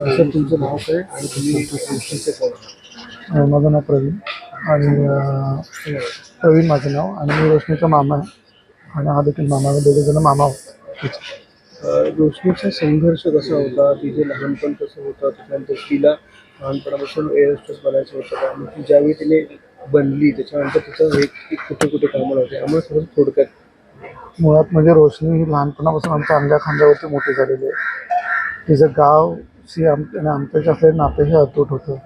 Sir तुमचं नाव काय? आणि तुम्ही कोण? माझं नाव प्रवीण. आणि प्रवीण माझं नाव. आणि मी रोशनीचा मामा आहे. आणि हा देखील मामा दोघे जण मामा आहोत. अं, रोशनीचा संघर्ष कसा होता? तिचे लहानपण कसं होतं? त्याच्यानंतर तिला लहानपणापासून एअरस्ट्रेस बनायचं होतं आणि ती ज्यावेळी तिने बनली त्याच्यानंतर तिचं ती कुठे कुठे कामाला होते? आम्हाला थोडं थोडक्यात. मुळात म्हणजे रोशनी ही लहानपणापासून आमच्या अंड्या खांद्यावरती मोठी झालेली आहे. तिचं सी आम आणि आमच्याशी असलेलं नातेही अतूट होतं.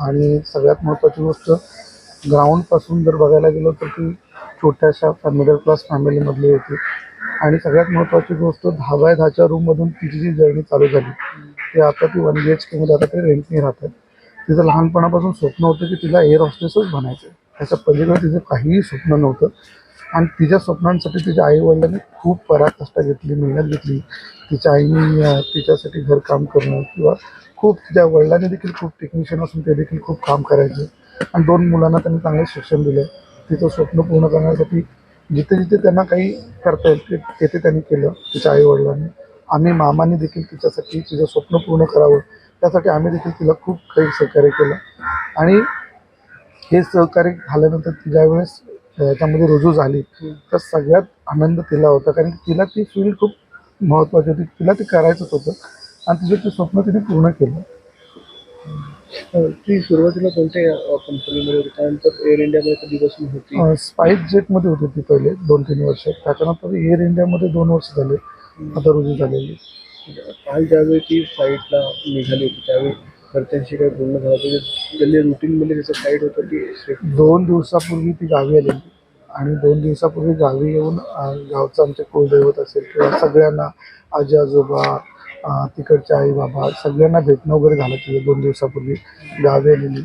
आणि सगळ्यात महत्त्वाची गोष्ट ग्राउंडपासून जर बघायला गेलो तर ती छोट्याशा मिडल क्लास फॅमिलीमधली होती. आणि सगळ्यात महत्त्वाची गोष्ट दहा बाय दहाच्या रूममधून तिची जी जर्नी चालू झाली ती आता ती वन बी एच केमध्ये आता ते रेंटने राहतात. तिचं लहानपणापासून स्वप्न होतं की तिला एअर हॉस्टेसच बनायचं त्याच्या पलीकडे तिचं काहीही स्वप्न नव्हतं. आणि तिच्या स्वप्नांसाठी तिच्या आईवडिलांनी खूप पराकाष्ठा घेतली मेहनत घेतली. तिच्या आईने तिच्यासाठी घरकाम करणं किंवा खूप तिच्या वडिलांनी देखील खूप टेक्निशियन असून ते देखील खूप काम करायचे. आणि दोन मुलांना त्यांनी चांगले शिक्षण दिलं. तिचं स्वप्न पूर्ण करण्यासाठी जिथे जिथे त्यांना काही करता येईल ते- तेथे त्यांनी केलं तिच्या आईवडिलांनी. आम्ही मामाने देखील तिच्यासाठी तिचं स्वप्न पूर्ण करावं त्यासाठी आम्ही देखील तिला खूप काही सहकार्य केलं. आणि हे सहकार्य झाल्यानंतर तिच्या वेळेस याच्यामध्ये रुजू झाली. तर सगळ्यात आनंद तिला होता. कारण की तिला ती फील्ड खूप महत्त्वाची होती. तिला ते करायचंच होतं. आणि तिचं ते स्वप्न तिने पूर्ण केलं. ती सुरुवातीला कोणत्या कंपनीमध्ये होती? त्यानंतर एअर इंडियामध्ये कधीपासून होती. स्पाईस जेटमध्ये होती ती पहिले दोन तीन वर्ष. त्याच्यानंतर एअर इंडियामध्ये दोन वर्ष झाले. आता रुजू झालेली. काल ज्यावेळी ती फ्लाईटला निघाली होती त्यावेळी घरच्यांशी काही बोलणं झालं होतं म्हणजे त्यांनी रुटीनमध्ये त्याचं फ्लाईट होतं की दोन दिवसापूर्वी ती गावी आलेली. आणि दोन दिवसापूर्वी गावी येऊन गावचं आमचे कुलदैवत असेल किंवा सगळ्यांना आजी आजोबा तिकडचे आई बाबा सगळ्यांना भेटणं वगैरे झालं तिथे दोन दिवसापूर्वी गावी आलेली.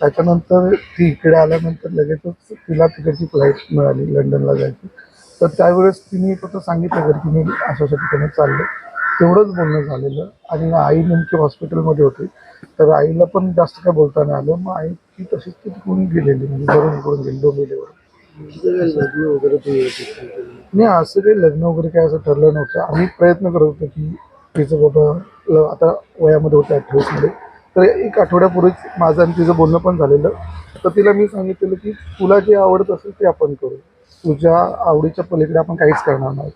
त्याच्यानंतर ती इकडे आल्यानंतर लगेचच तिला तिकडची फ्लाईट मिळाली लंडनला जायची. तर त्यावेळेस तिने फक्त सांगितलं घरी की मी अशा अशा ठिकाणी चाललो तेवढंच बोलणं झालेलं. आणि आई नेमकी हॉस्पिटलमध्ये होती. तर आईला पण जास्त काय बोलता नाही आलं. मग आई ती तशीच ती तिकडून गेलेली? म्हणजे भरून इकडून गेली डोंबिवलीवर लग्न वगैरे नाही असं काही लग्न वगैरे काय असं ठरलं नव्हतं. आम्ही प्रयत्न करत होतो की तिचं बाबा आता वयामध्ये होतं अठ्ठावीसमध्ये. तर एक आठवड्यापूर्वीच माझं आणि तिचं बोलणं पण झालेलं. तर तिला मी सांगितलेलं की तुला जे आवडत असेल ते आपण करू. तुझ्या आवडीच्या पलीकडे आपण काहीच करणार नाही.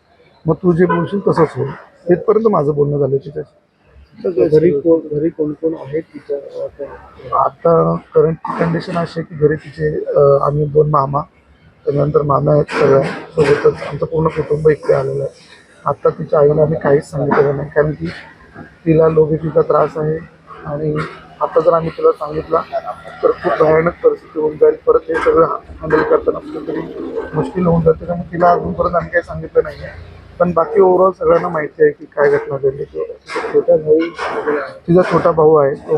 मग तू जे बोलशील तसंच होईल. इथपर्यंत माझं बोलणं झालं तिच्याशी. घरी कोण घरी कोण कोण आहेत तिच्या आता? करंट कंडिशन अशी आहे की घरी तिचे आम्ही दोन मामा त्यानंतर मामा आहेत सगळ्या. सोबतच आमचं पूर्ण कुटुंब इकडे आलेलं आहे. आत्ता तिच्या आईला आम्ही काहीच सांगितलेलं नाही कारण की तिला लोबीचा त्रास आहे. आणि आता जर आम्ही तिला सांगितलं तर खूप भयानक परिस्थिती होऊन जाईल. परत हे सगळं हँडल करताना कुठेतरी मुश्किल होऊन जाते. त्यामुळे तिला अजूनपर्यंत आम्ही काही सांगितलं नाही आहे पण बाकी ओव्हरऑल सगळ्यांना माहिती आहे की काय घटना घडली. छोटा भाऊ तिचा छोटा भाऊ आहे तो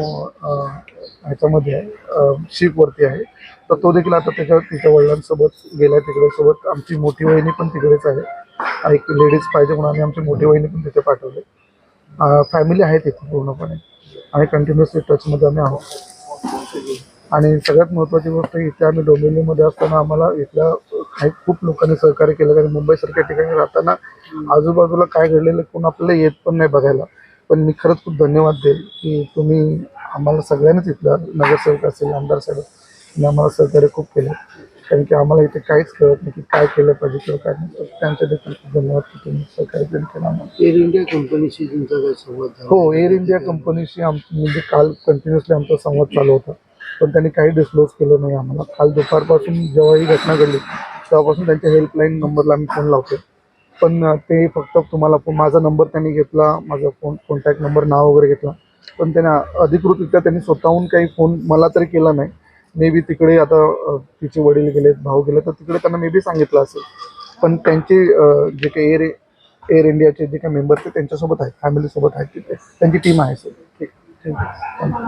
ह्याच्यामध्ये आहे शिपवरती आहे. तर तो देखील आता त्याच्या तिच्या वडिलांसोबत गेला तिकडे. सोबत आमची मोठी वहिनी पण तिकडेच आहे. एक लेडीज पाहिजे म्हणून आम्ही आमची मोठी वहिनी पण तिथे पाठवले. फॅमिली आहे तिथे पूर्णपणे. आणि कंटिन्युअसली टचमध्ये आम्ही आहोत. आणि सगळ्यात महत्त्वाची गोष्ट इथे आम्ही डोंबिवलीमध्ये असताना आम्हाला इथल्या काही खूप लोकांनी सहकार्य केलं कारण मुंबईसारख्या ठिकाणी राहताना आजूबाजूला काय घडलेलं कोण आपल्याला येत पण नाही बघायला. पण मी खरंच खूप धन्यवाद देईल की तुम्ही आम्हाला सगळ्यांनीच इथलं नगरसेवक असेल आमदार साहेब तुम्ही आम्हाला सहकार्य खूप केलं. कारण की आम्हाला इथे काहीच कळत नाही की काय केलं पाहिजे किंवा काय नाही. तर त्यांचे देखील खूप धन्यवाद की तुम्ही सहकार्य केलं केलं आम्हाला. एअर इंडिया कंपनीशी तुमचा संवाद हो एअर इंडिया कंपनीशी आम म्हणजे काल कंटिन्युअसली आमचा संवाद चालू होता. पण त्यांनी काही डिस्क्लोज केलं नाही आम्हाला. काल दुपारपासून जेव्हा ही घटना घडली तेव्हापासून त्यांच्या हेल्पलाईन नंबरला आम्ही फोन लावतो पण ते फक्त तुम्हाला फोन माझा नंबर त्यांनी घेतला माझा फोन कॉन्टॅक्ट नंबर नाव वगैरे घेतला. पण त्यांना अधिकृतरित्या त्यांनी स्वतःहून काही फोन मला तरी केला नाही. मे बी तिकडे आता तिचे वडील गेलेत भाऊ गेले तर तिकडे त्यांना मे बी सांगितलं असेल. पण त्यांचे जे काही एअर एअर इंडियाचे जे काही मेंबर्स आहेत त्यांच्यासोबत आहेत फॅमिलीसोबत आहेत तिथे त्यांची टीम आहे सर ठीक. थँक्यू